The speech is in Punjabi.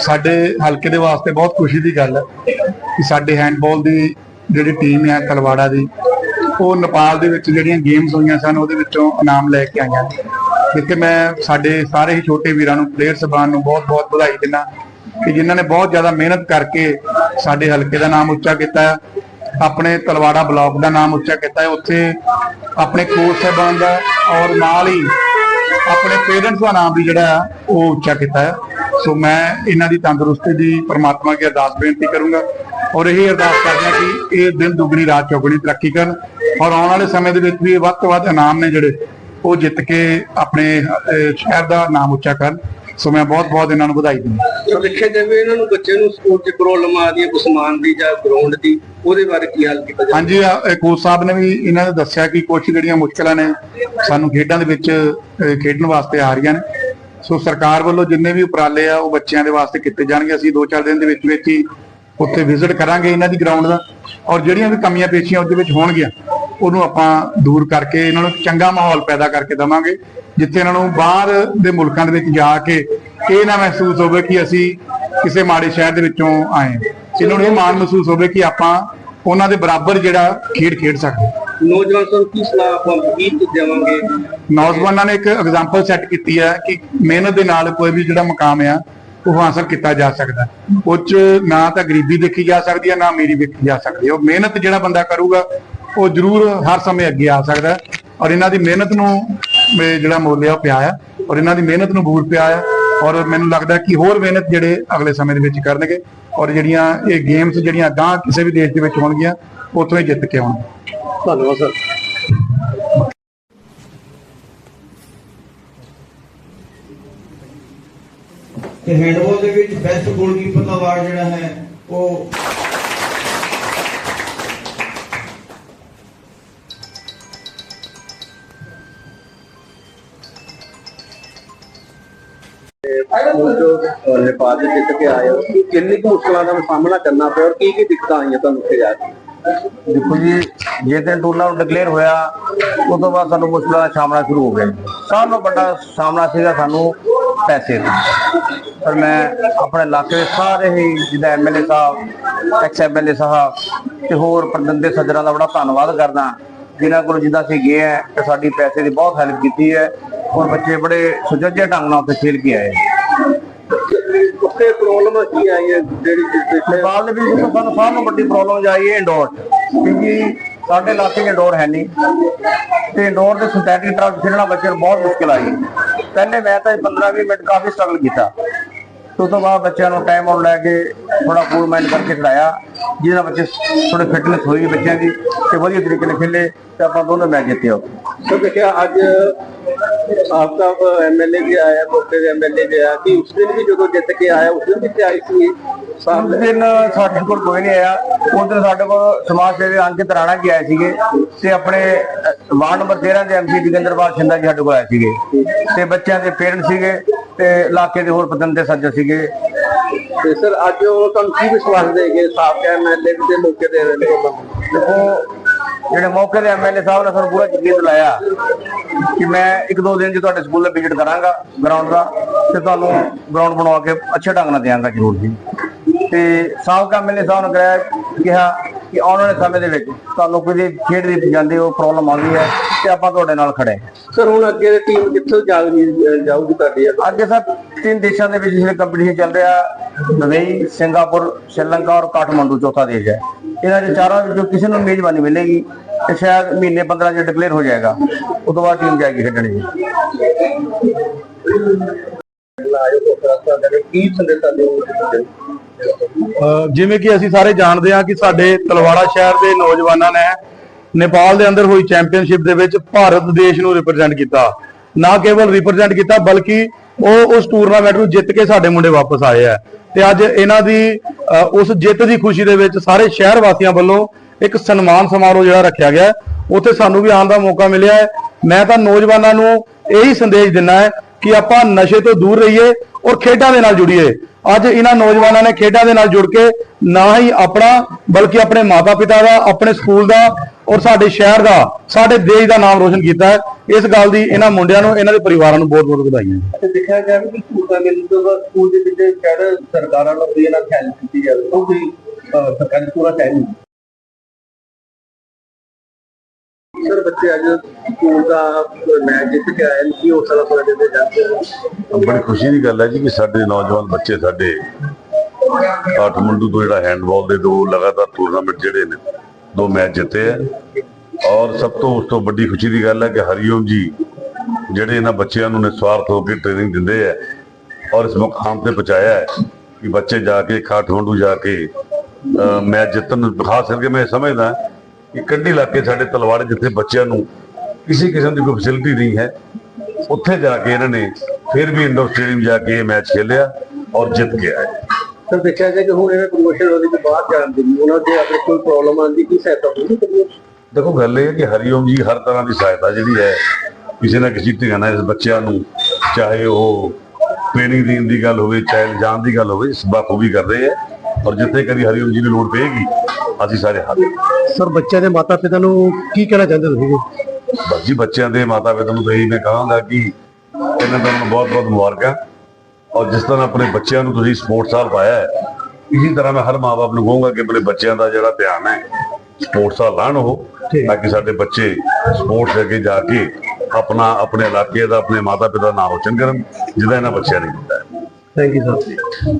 ਸਾਡੇ ਹਲਕੇ ਦੇ ਵਾਸਤੇ ਬਹੁਤ ਖੁਸ਼ੀ ਦੀ ਗੱਲ ਹੈ ਕਿ ਸਾਡੇ ਹੈਂਡਬਾਲ ਦੀ ਜਿਹੜੀ ਟੀਮ ਹੈ ਤਲਵਾੜਾ ਦੀ ਉਹ ਨੇਪਾਲ ਦੇ ਵਿੱਚ ਜਿਹੜੀਆਂ ਗੇਮਸ ਹੋਈਆਂ ਸਨ ਉਹਦੇ ਵਿੱਚੋਂ ਇਨਾਮ ਲੈ ਕੇ ਆਈਆਂ ਜਿੱਥੇ ਮੈਂ ਸਾਡੇ ਸਾਰੇ ਹੀ ਛੋਟੇ ਵੀਰਾਂ ਨੂੰ ਪਲੇਅਰ ਸਬਾਨ ਨੂੰ ਬਹੁਤ-ਬਹੁਤ ਵਧਾਈ ਦਿੰਦਾ ਕਿ ਜਿਨ੍ਹਾਂ ਨੇ ਬਹੁਤ ਜ਼ਿਆਦਾ ਮਿਹਨਤ ਕਰਕੇ ਸਾਡੇ ਹਲਕੇ ਦਾ ਨਾਮ ਉੱਚਾ ਕੀਤਾ ਆਪਣੇ ਤਲਵਾੜਾ ਬਲਾਕ ਦਾ ਨਾਮ ਉੱਚਾ ਕੀਤਾ ਹੈ ਉੱਥੇ ਆਪਣੇ ਕੋਚ ਸਾਹਿਬਾਨ ਦਾ ਔਰ ਨਾਲ ਹੀ ਆਪਣੇ ਪੇਰੈਂਟਸ ਦਾ ਨਾਮ ਵੀ ਜਿਹੜਾ ਆ, ਉਹ ਉੱਚਾ ਕੀਤਾ ਹੈ। ਸੋ ਮੈਂ ਇਹਨਾਂ ਦੀ ਤੰਦਰੁਸਤੀ ਦੀ ਪ੍ਰਮਾਤਮਾ ਅੱਗੇ ਅਰਦਾਸ ਬੇਨਤੀ ਕਰੂੰਗਾ ਔਰ ਇਹ ਅਰਦਾਸ ਕਰਦਾ ਕਿ ਇਹ ਦਿਨ ਦੁਗਣੀ ਰਾਤ ਚੌਗਣੀ ਤਰੱਕੀ ਕਰਨ ਔਰ ਆਉਣ ਵਾਲੇ ਸਮੇਂ ਦੇ ਵਿੱਚ ਵੀ ਵੱਧ ਤੋਂ ਵੱਧ ਇਨਾਮ ਨੇ ਜਿਹੜੇ ਉਹ ਜਿੱਤ ਕੇ ਆਪਣੇ ਸ਼ਹਿਰ ਦਾ ਨਾਮ ਉੱਚਾ ਕਰਨ। ਸੋ ਮੈਂ ਬਹੁਤ ਬਹੁਤ ਇਹਨਾਂ ਨੂੰ ਵਧਾਈ ਦਿੰਦਾ। ਸੋ ਦੇਖਿਆ ਜਾਵੇ ਇਹਨਾਂ ਨੂੰ ਬੱਚਿਆਂ ਨੂੰ ਸਪੋਰਟ 'ਚ ਪ੍ਰੋਬਲਮ ਆ ਰਹੀ ਹੈ ਕੁਸਮਾਨ ਦੀ ਜਾਂ ਗਰਾਊਂਡ ਦੀ ਉਹਦੇ ਬਾਰੇ ਕੀ ਹੱਲ ਕੀਤਾ ਜਾਵੇ? ਹਾਂਜੀ ਕੋਚ ਸਾਹਿਬ ਨੇ ਵੀ ਇਹਨਾਂ ਨੇ ਦੱਸਿਆ ਕਿ ਕੁਝ ਜਿਹੜੀਆਂ ਮੁਸ਼ਕਲਾਂ ਨੇ ਸਾਨੂੰ ਖੇਡਾਂ ਦੇ ਵਿੱਚ ਖੇਡਣ ਵਾਸਤੇ ਆ ਰਹੀਆਂ ਨੇ। ਸੋ ਸਰਕਾਰ ਵੱਲੋਂ ਜਿੰਨੇ ਵੀ ਉਪਰਾਲੇ ਆ, ਉਹ ਬੱਚਿਆਂ ਦੇ ਵਾਸਤੇ ਕੀਤੇ ਜਾਣਗੇ। ਅਸੀਂ 2-4 ਦਿਨ ਦੇ ਵਿੱਚ ਵਿੱਚ ਹੀ ਉੱਥੇ ਵਿਜ਼ਿਟ ਕਰਾਂਗੇ ਇਹਨਾਂ ਦੀ ਗਰਾਊਂਡ ਦਾ। ਔਰ ਜਿਹੜੀਆਂ ਵੀ ਕਮੀਆਂ ਪੇਸ਼ੀਆਂ ਉਹਦੇ ਵਿੱਚ ਹੋਣਗੀਆਂ, ਉਹਨੂੰ ਆਪਾਂ ਦੂਰ ਕਰਕੇ ਇਹਨਾਂ ਨੂੰ ਚੰਗਾ ਮਾਹੌਲ ਪੈਦਾ ਕਰਕੇ ਦਵਾਂਗੇ, ਜਿੱਥੇ ਇਹਨਾਂ ਨੂੰ ਬਾਹਰ ਦੇ ਮੁਲਕਾਂ ਦੇ ਵਿੱਚ ਜਾ ਕੇ ਇਹ ਨਾ ਮਹਿਸੂਸ ਹੋਵੇ ਕਿ ਅਸੀਂ ਕਿਸੇ ਮਾੜੇ ਸ਼ਹਿਰ ਦੇ ਵਿੱਚੋਂ ਆਏ ਇਹਨਾਂ ਨੂੰ ਇਹ ਮਾਣ ਮਹਿਸੂਸ ਹੋਵੇ ਕਿ ਆਪਾਂ ਉਹਨਾਂ ਦੇ ਬਰਾਬਰ ਜਿਹੜਾ ਖੇਡ ਖੇਡ ਸਕਦੇ ਨੌਜਵਾਨ ਨੂੰ ਕੀ ਸਲਾਹ ਆਪਾਂ ਕੀ ਦੇਵਾਂਗੇ? ਨੌਜਵਾਨਾਂ ਨੇ ਇੱਕ ਐਗਜ਼ਾਮਪਲ ਸੈੱਟ ਕੀਤੀ ਹੈ ਕਿ ਮਿਹਨਤ ਦੇ ਨਾਲ ਕੋਈ ਵੀ ਜਿਹੜਾ ਮਕਾਮ ਆ, ਉਹ ਹਾਸਲ ਕੀਤਾ ਜਾ ਸਕਦਾ ਉਹ 'ਚ ਨਾ ਤਾਂ ਗਰੀਬੀ ਦੇਖੀ ਜਾ ਸਕਦੀ ਹੈ, ਨਾ ਅਮੀਰੀ ਦੇਖੀ ਜਾ ਸਕਦੀ ਹੈ। ਉਹ ਮਿਹਨਤ ਜਿਹੜਾ ਬੰਦਾ ਕਰੂਗਾ, ਉਹ ਜ਼ਰੂਰ ਹਰ ਸਮੇਂ ਅੱਗੇ ਆ ਸਕਦਾ ਔਰ ਇਹਨਾਂ ਦੀ ਮਿਹਨਤ ਨੂੰ ਜਿਹੜਾ ਮੁੱਲ ਆ, ਉਹ ਪਿਆ ਆ। ਔਰ ਇਹਨਾਂ ਦੀ ਮਿਹਨਤ ਨੂੰ ਬੂਰ ਪਿਆ ਆ। ਔਰ ਮੈਨੂੰ ਲੱਗਦਾ ਕਿ ਹੋਰ ਮਿਹਨਤ ਜਿਹੜੇ ਅਗਲੇ ਸਮੇਂ ਦੇ ਵਿੱਚ ਕਰਨਗੇ, ਔਰ ਜਿਹੜੀਆਂ ਇਹ ਗੇਮਸ ਜਿਹੜੀਆਂ ਅਗਾਂਹ ਕਿਸੇ ਵੀ ਦੇਸ਼ ਦੇ ਵਿੱਚ ਹੋਣਗੀਆਂ, ਉੱਥੋਂ ਹੀ ਜਿੱਤ ਕੇ ਆਉਣਗੇ ਧੰਨਵਾਦ ਸਰ। ਤੇ ਹੈਂਡਬਾਲ ਦੇ ਵਿੱਚ ਬੈਸਟ ਗੋਲਕੀਪਰ ਦਾ ਅਵਾਰਡ ਜਿਹੜਾ ਹੈ ਉਹ ਉਹ ਜੋ ਨੇਪਾਲ ਦੇ ਜਿੱਤ ਕੇ ਆਏ ਹੋ ਕਿੰਨੀ ਕੁ ਮੁਸ਼ਕਲਾਂ ਦਾ ਸਾਹਮਣਾ ਕਰਨਾ ਪਿਆ ਔਰ ਕੀ ਕੀ ਦਿੱਕਤਾਂ ਆਈਆਂ ਤੁਹਾਨੂੰ ਉੱਥੇ ਜਾ ਕੇ? ਦੇਖੋ ਜੀ, ਜੇ ਦਿਨ ਟੂਰਨਾਮੈਂਟ ਡਿਕਲੇਅਰ ਹੋਇਆ, ਉਸ ਤੋਂ ਬਾਅਦ ਸਾਨੂੰ ਮੁਸ਼ਕਲਾਂ ਦਾ ਸਾਹਮਣਾ ਸ਼ੁਰੂ ਹੋ ਗਿਆ ਸਭ ਤੋਂ ਵੱਡਾ ਸਾਹਮਣਾ ਸੀਗਾ ਸਾਨੂੰ ਪੈਸੇ ਦਾ। ਪਰ ਮੈਂ ਆਪਣੇ ਇਲਾਕੇ ਦੇ ਸਾਰੇ ਹੀ, ਜਿੱਦਾਂ MLA Sahib ex MLA Sahib ਤੇ ਹੋਰ ਪ੍ਰਬੰਧਕ ਸੱਜਣਾ ਦਾ ਬੜਾ ਧੰਨਵਾਦ ਕਰਦਾ, ਜਿਨ੍ਹਾਂ ਕੋਲ ਜਿੱਦਾਂ ਅਸੀਂ ਗਏ ਹੈ ਤੇ ਸਾਡੀ ਪੈਸੇ ਦੀ ਬਹੁਤ ਹੈਲਪ ਕੀਤੀ ਹੈ, ਔਰ ਬੱਚੇ ਬੜੇ ਸੁਚੱਜੇ ਢੰਗ ਨਾਲ ਉੱਥੇ ਖੇਲ ਕੇ ਆਏ। ਉੱਥੇ ਪ੍ਰੋਬਲਮ ਕੀ ਆਈ ਹੈ ਜਿਹੜੀ ਜਿਸ ਨੇਪਾਲ ਦੇ ਵਿੱਚ ਸਾਨੂੰ ਸਭ ਤੋਂ ਵੱਡੀ ਪ੍ਰੋਬਲਮ ਆਈ ਹੈ ਇੰਡੋਰ ਕਿਉਂਕਿ ਸਾਡੇ ਇਲਾਕੇ 'ਚ ਇੰਡੋਰ ਹੈ ਨਹੀਂ। ਤੇ ਇੰਡੋਰ ਦੇ ਸਿੰਥੈਟਿਕ ਟਰੱਕ ਖੇਡਣਾ ਬੱਚੇ ਨੂੰ ਬਹੁਤ ਮੁਸ਼ਕਿਲ ਆਈ। ਪਹਿਲੇ ਮੈਂ ਤਾਂ 15-20 ਮਿੰਟ ਕਾਫੀ ਸਟਰਗਲ ਕੀਤਾ। ਉਸ ਤੋਂ ਬਾਅਦ ਬੱਚਿਆਂ ਨੂੰ ਟਾਈਮ ਆਉਣ ਲੈ ਕੇ ਥੋੜਾ ਕੂਲ ਮਾਈਂਡ ਕਰਕੇ ਖਿਡਾਇਆ ਜਿਹਨਾਂ ਬੱਚੇ ਥੋੜੇ ਫਿਟਨੈਸ ਹੋਈ ਬੱਚਿਆਂ ਦੀ ਤੇ ਵਧੀਆ ਤਰੀਕੇ ਨਾਲ ਖੇਲੇ ਤੇ ਆਪਾਂ ਦੋਨੋਂ ਮੈਚ ਜਿੱਤੇ ਹੋ ਸੋ ਦੇਖਿਆ ਅੱਜ ਆਪਕਾ ਐਮਐਲਏ ਵੀ ਆਇਆ ਮੌਕੇ ਦੇ ਐਮਐਲਏ ਵੀ ਆਇਆ ਕਿ ਉਸ ਦਿਨ ਵੀ ਜਦੋਂ ਜਿੱਤ ਕੇ ਆਇਆ ਉਸ ਦਿਨ ਵੀ ਤਿਆਰੀ ਸੀ? ਉਸ ਦਿਨ ਸਾਡੇ ਕੋਲ ਕੋਈ ਨਹੀਂ ਆਇਆ। ਉਸ ਦਿਨ ਸਾਡੇ ਕੋਲ ਸਮਾਜ ਸੇਵੀ ਅੰਕਿਤ ਰਾਣਾ ਜੀ ਆਏ ਸੀਗੇ ਤੇ ਆਪਣੇ ਵਾਰਡ ਨੰਬਰ 13 ਦੇ ਐਮਪੀ ਜਗਿੰਦਰਪਾਲ ਛਿੰਦਾ ਜੀ ਸਾਡੇ ਕੋਲ ਆਏ ਸੀਗੇ। ਤੇ ਬੱਚਿਆਂ ਦੇ ਪੇਰੈਂਟਸ ਸੀਗੇ। ਤੇ ਇਲਾਕੇ ਦੇ ਹੋਰ ਪਤੰਦੇ ਸੱਜਣ ਸੀਗੇ। ਤੇ ਸਰ ਅੱਜ ਉਹ ਤੁਹਾਨੂੰ ਕੀ ਵਿਸ਼ਵਾਸ ਦੇ ਗਏ ਸਾਬਕਾ ਐਮਐਲਏ ਦੇ ਮੌਕੇ ਦੇ ਰਹੇ ਨੇ ਦੇਖੋ ਜਿਹੜੇ ਮੌਕੇ ਦੇ ਐਮਐਲਏ ਸਾਹਿਬ ਨੇ ਸਾਨੂੰ ਪੂਰਾ ਯਕੀਨ ਦਿਲਾਇਆ ਕਿ ਮੈਂ ਇੱਕ ਦੋ ਦਿਨ 'ਚ ਤੁਹਾਡੇ ਸਕੂਲ ਦਾ ਵਿਜ਼ਿਟ ਕਰਾਂਗਾ ਗਰਾਊਂਡ ਦਾ ਤੇ ਤੁਹਾਨੂੰ ਗਰਾਊਂਡ ਬਣਵਾ ਕੇ ਅੱਛੇ ਢੰਗ ਨਾਲ ਦਿਆਂਗਾ ਜ਼ਰੂਰ ਜੀ। ਤੇ ਸਾਬਕਾ ਐਮਐਲਏ ਸਾਹਿਬ ਨੇ ਕਿਹਾ ਕਿਹਾ ਕਿ ਆਉਣ ਵਾਲੇ ਸਮੇਂ ਦੇ ਵਿੱਚ ਤੁਹਾਨੂੰ ਕੋਈ ਖੇਡ ਦੀ ਜਾਂਦੇ ਹੋ ਪ੍ਰੋਬਲਮ ਆਉਂਦੀ ਹੈ ਤੇ ਆਪਾਂ ਤੁਹਾਡੇ ਨਾਲ ਖੜੇ। ਸਰ ਹੁਣ ਅੱਗੇ ਦੀ ਟੀਮ ਕਿੱਥੋਂ ਜਾਊਗੀ ਜਾਊਗੀ ਤੁਹਾਡੀ ਅੱਗੇ ਸਰ ਤਿੰਨ ਦੇਸ਼ਾਂ ਦੇ ਵਿੱਚ ਜਿਹੜੇ ਕੰਪੀਟੀਸ਼ਨ ਚੱਲ ਰਿਹਾ ਦੁਬਈ ਸਿੰਗਾਪੁਰ ਸ਼੍ਰੀਲੰਕਾ ਔਰ ਕਾਠਮੰਡੂ ਚੌਥਾ ਦੇਸ਼ ਹੈ। ਇਹਨਾਂ ਦੇ ਚਾਰਾਂ ਵਿੱਚੋਂ ਕਿਸੇ ਨੂੰ ਮੇਜ਼ਬਾਨੀ ਮਿਲੇਗੀ ਤੇ ਸ਼ਾਇਦ ਮਹੀਨੇ 15 ਚ ਡਿਕਲੇਅਰ ਹੋ ਜਾਏਗਾ। ਉਸ ਤੋਂ ਬਾਅਦ ਟੀਮ ਜਾਏਗੀ ਖੇਡਣ ਜੀ। ਕੀ ਸੰਦੇਸ਼ਾਂ ਦਿਓਗੇ ਜਿਵੇਂ ਕਿ ਅਸੀਂ ਸਾਰੇ ਜਾਣਦੇ ਹਾਂ ਕਿ ਸਾਡੇ ਤਲਵਾੜਾ ਸ਼ਹਿਰ ਦੇ ਨੌਜਵਾਨਾਂ ਨੇ ਨੇਪਾਲ ਦੇ ਅੰਦਰ ਹੋਈ ਚੈਂਪੀਅਨਸ਼ਿਪ ਦੇ ਵਿੱਚ ਭਾਰਤ ਦੇਸ਼ ਨੂੰ ਰਿਪਰੈਜ਼ੈਂਟ ਕੀਤਾ। ਨਾ ਕੇਵਲ ਰਿਪਰੈਜ਼ੈਂਟ ਕੀਤਾ, ਬਲਕਿ ਉਹ ਉਸ ਟੂਰਨਾਮੈਂਟ ਨੂੰ ਜਿੱਤ ਕੇ ਸਾਡੇ ਮੁੰਡੇ ਵਾਪਸ ਆਏ ਆ। ਤੇ ਅੱਜ ਇਹਨਾਂ ਦੀ ਉਸ ਜਿੱਤ ਦੀ ਖੁਸ਼ੀ ਦੇ ਵਿੱਚ ਸਾਰੇ ਸ਼ਹਿਰ ਵਾਸੀਆਂ ਵੱਲੋਂ ਇੱਕ ਸਨਮਾਨ ਸਮਾਰੋਹ ਜਿਹੜਾ ਰੱਖਿਆ ਗਿਆ। ਉੱਥੇ ਸਾਨੂੰ ਵੀ ਆਉਣ ਦਾ ਮੌਕਾ ਮਿਲਿਆ ਹੈ। ਮੈਂ ਤਾਂ ਨੌਜਵਾਨਾਂ ਨੂੰ ਇਹੀ ਸੰਦੇਸ਼ ਦਿੰਦਾ ਹੈ ਕਿ ਆਪਾਂ ਨਸ਼ੇ ਤੋਂ ਦੂਰ ਰਹੀਏ ਔਰ ਖੇਡਾਂ ਦੇ ਨਾਲ ਜੁੜੀਏ। ਅੱਜ ਇਹਨਾਂ ਨੌਜਵਾਨਾਂ ਨੇ ਖੇਡਾਂ ਦੇ ਨਾਲ ਜੁੜ ਕੇ ਨਾ ਹੀ ਆਪਣਾ, ਬਲਕਿ ਆਪਣੇ ਮਾਤਾ-ਪਿਤਾ ਦਾ, ਆਪਣੇ ਸਕੂਲ ਦਾ ਔਰ ਸਾਡੇ ਸ਼ਹਿਰ ਦਾ, ਸਾਡੇ ਦੇਸ਼ ਦਾ ਨਾਮ ਰੋਸ਼ਨ ਕੀਤਾ ਹੈ। ਇਸ ਗੱਲ ਦੀ ਇਹਨਾਂ ਮੁੰਡਿਆਂ ਨੂੰ, ਇਹਨਾਂ ਦੇ ਪਰਿਵਾਰਾਂ ਨੂੰ ਬਹੁਤ-ਬਹੁਤ ਵਧਾਈਆਂ। ਤੇ ਦੇਖਿਆ ਜਾਵੇ ਕਿ ਸਕੂਲਾਂ ਦੇ ਤੋਂ ਸਕੂਲ ਦੇ ਵਿੱਚ ਸ਼ਾਇਦ ਸਰਕਾਰਾਂ ਨੂੰ ਇਹਨਾਂ ਖਿਆਲ ਕੀਤੀ ਜਾਵੇ ਉਹ ਵੀ ਸਰਕਾਰੀ ਪੂਰਾ ਟਾਈਮ ਸਰ, ਬੱਚੇ ਅੱਜ ਸਕੂਲ ਦਾ ਮੈਚ ਜਿੱਤ ਕੇ ਆਏ ਨੇ, ਕੀ ਹੌਸਲਾ ਤੁਹਾਡੇ ਦੇ ਜਾਂਦੇ ਬੜੀ ਖੁਸ਼ੀ ਦੀ ਗੱਲ ਹੈ ਜੀ ਕਿ ਸਾਡੇ ਨੌਜਵਾਨ ਬੱਚੇ ਸਾਡੇ ਕਾਠਮੰਡੂ ਤੋਂ ਜਿਹੜਾ ਹੈਂਡਬਾਲ ਦੇ ਦੋ ਲਗਾਤਾਰ ਟੂਰਨਾਮੈਂਟ ਜਿਹੜੇ ਨੇ, ਦੋ ਮੈਚ ਜਿੱਤੇ ਆ। ਔਰ ਸਭ ਤੋਂ ਉਸ ਤੋਂ ਵੱਡੀ ਖੁਸ਼ੀ ਦੀ ਗੱਲ ਹੈ ਕਿ ਹਰੀਓਮ ਜੀ ਜਿਹੜੇ ਇਹਨਾਂ ਬੱਚਿਆਂ ਨੂੰ ਨਿਸਵਾਰਥ ਹੋ ਕੇ ਟ੍ਰੇਨਿੰਗ ਦਿੰਦੇ ਆ ਔਰ ਇਸ ਮੁਕਾਮ ਤੇ ਪਹੁੰਚਾਇਆ ਹੈ ਕਿ ਬੱਚੇ ਜਾ ਕੇ ਕਾਠਮੰਡੂ ਜਾ ਕੇ ਮੈਚ ਜਿੱਤਣ ਖਾਸ ਕਰਕੇ ਮੈਂ ਸਮਝਦਾ ਕਿ ਕੰਢੀ ਇਲਾਕੇ ਸਾਡੇ ਤਲਵਾੜੇ ਜਿੱਥੇ ਬੱਚਿਆਂ ਨੂੰ ਕਿਸੇ ਕਿਸਮ ਦੀ ਕੋਈ ਫੈਸਿਲਿਟੀ ਨਹੀਂ ਹੈ ਉੱਥੇ ਜਾ ਕੇ ਇਹਨਾਂ ਨੇ ਫਿਰ ਵੀ ਇੰਡੋਰ ਸਟੇਡੀਅਮ ਜਾ ਕੇ ਇਹ ਮੈਚ ਖੇਲਿਆ ਔਰ ਜਿੱਤ ਕੇ ਆਏ ਸਰ ਦੇਖਿਆ ਜਾਏ ਕਿ ਹੁਣ ਇਹਨਾਂ ਪ੍ਰੋਮੋਸ਼ਨ ਵਾਲੀ ਤੋਂ ਬਾਹਰ ਜਾਣ ਦੀ ਉਹਨਾਂ ਦੇ ਅਗਰ ਕੋਈ ਪ੍ਰੋਬਲਮ ਆਉਂਦੀ ਕੀ ਸਹਾਇਤਾ ਹੋਣੀ ਕਰੀਏ ਦੇਖੋ ਗੱਲ ਇਹ ਹੈ ਕਿ ਹਰੀਓਮ ਜੀ ਹਰ ਤਰ੍ਹਾਂ ਦੀ ਸਹਾਇਤਾ ਜਿਹੜੀ ਹੈ ਕਿਸੇ ਨਾ ਕਿਸੇ ਧੀਆਂ ਨਾਲ ਇਸ ਬੱਚਿਆਂ ਨੂੰ ਚਾਹੇ ਉਹ ਟ੍ਰੇਨਿੰਗ ਦੇਣ ਦੀ ਗੱਲ ਹੋਵੇ ਚਾਹੇ ਜਾਣ ਦੀ ਗੱਲ ਹੋਵੇ ਇਸ ਬਾਖੂਬੀ ਕਰ ਰਹੇ ਹੈ। ਔਰ ਜਿੱਥੇ ਕਦੀ ਹਰੀਓਮ ਜੀ ਨੂੰ ਲੋੜ ਪਏਗੀ ਅਸੀਂ ਸਾਰੇ ਹਾਜ਼ਰ ਸਰ ਬੱਚਿਆਂ ਦੇ ਮਾਤਾ ਪਿਤਾ ਨੂੰ ਕੀ ਕਹਿਣਾ ਚਾਹੁੰਦੇ ਤੁਸੀਂ? ਬਸ ਜੀ ਬੱਚਿਆਂ ਦੇ ਮਾਤਾ ਪਿਤਾ ਨੂੰ ਤਾਂ ਇਹੀ ਮੈਂ ਕਹਾਂਗਾ ਕਿ ਇਹਨਾਂ ਦਾ ਬਹੁਤ ਬਹੁਤ ਮੁਬਾਰਕਾਂ ਔਰ ਜਿਸ ਤਰ੍ਹਾਂ ਆਪਣੇ ਬੱਚਿਆਂ ਨੂੰ ਤੁਸੀਂ ਸਪੋਰਟਸ ਹਾਲ ਪਾਇਆ ਹੈ ਇਸੇ ਤਰ੍ਹਾਂ ਮੈਂ ਹਰ ਮਾਪੇ ਨੂੰ ਕਹੂੰਗਾ ਕਿ ਆਪਣੇ ਬੱਚਿਆਂ ਦਾ ਜਿਹੜਾ ਧਿਆਨ ਹੈ ਸਪੋਰਟਸ ਹਾਲ ਲਾਣ ਉਹ ਤਾਂ ਕਿ ਸਾਡੇ ਬੱਚੇ ਸਪੋਰਟਸ ਅੱਗੇ ਜਾ ਕੇ ਆਪਣਾ ਆਪਣੇ ਇਲਾਕੇ ਦਾ ਆਪਣੇ ਮਾਤਾ ਪਿਤਾ ਦਾ ਨਾਮ ਰੋਸ਼ਨ ਕਰਨ ਜਿਹਦਾ ਇਹਨਾਂ ਬੱਚਿਆਂ ਨੇ ਕੀਤਾ ਥੈਂਕ ਯੂ ਸਰ